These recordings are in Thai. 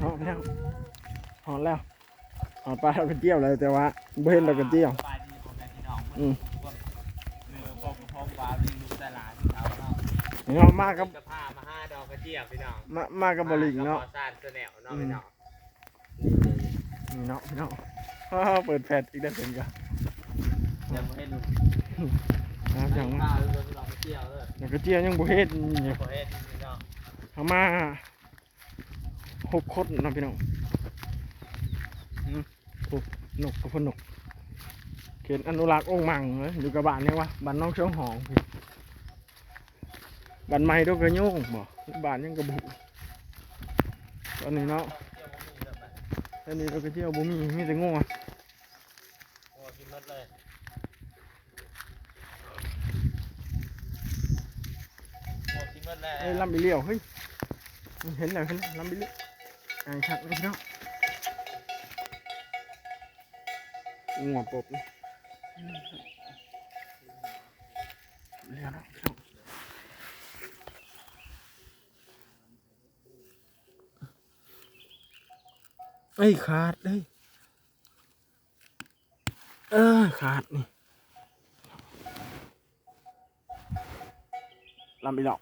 หอมแล้วหอมแล้วหอมปลาเรากระเจียวเลยแต่ว่าบ่เห็นเรากระเจียวปลาดีของแม่พี่น้องอืมเนื้อพงพงปลาวิ่งลูกตลาดเอาเนาะนี่เนาะมากับจะพามาห้าดอกกระเจี๊ยบพี่น้องมามากับบลิงเนาะกระบอกซานเสนวเนาะพี่น้องนี่เนาะพี่เนาะอ้าวเปิดแพทอีกได้วเพิ่นก็เดี๋ยวมาให้ดูน้ำจังปมาลาเรือพี่น้องกระเจี๊ยบเลยแล้วกระเจียวยังบ่เฮ็ดอยู่พอเฮ็ดพี่น้องเอามา หกคนเนาะพี่น้องอืมโอ้นกกับพนกเขตอนุรักษ์องค์มังเลยอยู่กับบ้านเนี่ยวะบ้านน้องเชียงหองพี่บ้านใหม่ดอกกระโยงบ่บ้านยังกระบุตอนนี้เนาะตอนนี้เราก็เที่ยวบ่มีมีแต่งัวโอ้กินหมดเลยโอ้กินหมดเลยเฮ้ยลำไปเลี้ยวเฮ้ยเห็นแล้วเห็นแล้วลำไปเลี้ยว ไอ้ชักเลยพี่น้องงัวปบเลี้ยวแล้วพี่น้องเอ้ยขาดเลยเออขาดนี่ลำไปดอก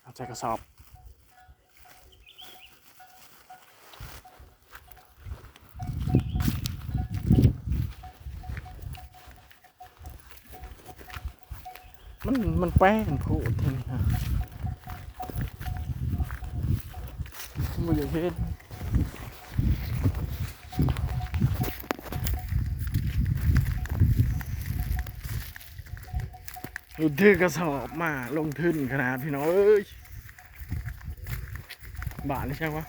เอาใจกระสอบ มันมันแป้งพูดทีนี้ฮะไม่อยากเห็นลุถือกระสอบมาลงทุนขนาดพี่น้องเอ้ยบาทนี่ใช่ปะ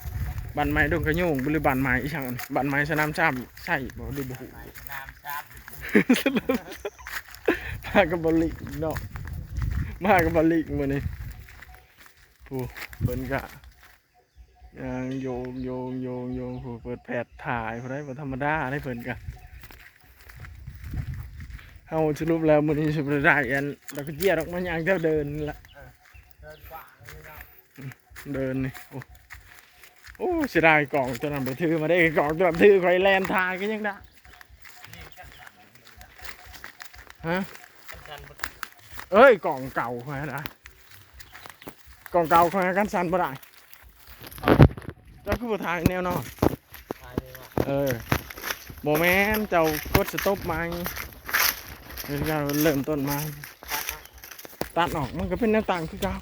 บันไม้ดงกระโยงหรือบันไม้อีช่างอันบันไม้สนามจ้ามใช่บ่หรือบ่ฮู้น้ำซับมากับบอลลิกเนาะ มากับบอลลิกมื้อนี้ผู้เพิ่นกะยังโยงโยงโยงโยงผู้เปิดแผดถ่ายผู้ใดบ่ธรรมดาได้เพิ่นกะเฮาสรุปแล้วมื้อนี้สิบ่ได้อันดอกกระเจียดอกมันยางเท่าเดินละเดินลยเนาะเดินนี่โอ้โอ้เสียดายกล่องตัวนั้นไปถือมาได้กล่องตัวนั้นถือคอยแลนทายก็ยังได้ฮะ เอ้ยกล่องเก่าคอยได้กล่องเก่าคอยกันสันบ่ได้เจ้าคือบ่ทายแนวนอนตายเลยว่ะเออโมเมนต์เจ้ากดสต็อปไหมเดี๋ยวเราเริ่มต้นมาตัดออกมันก็เป็นแนวต่างคือเก่า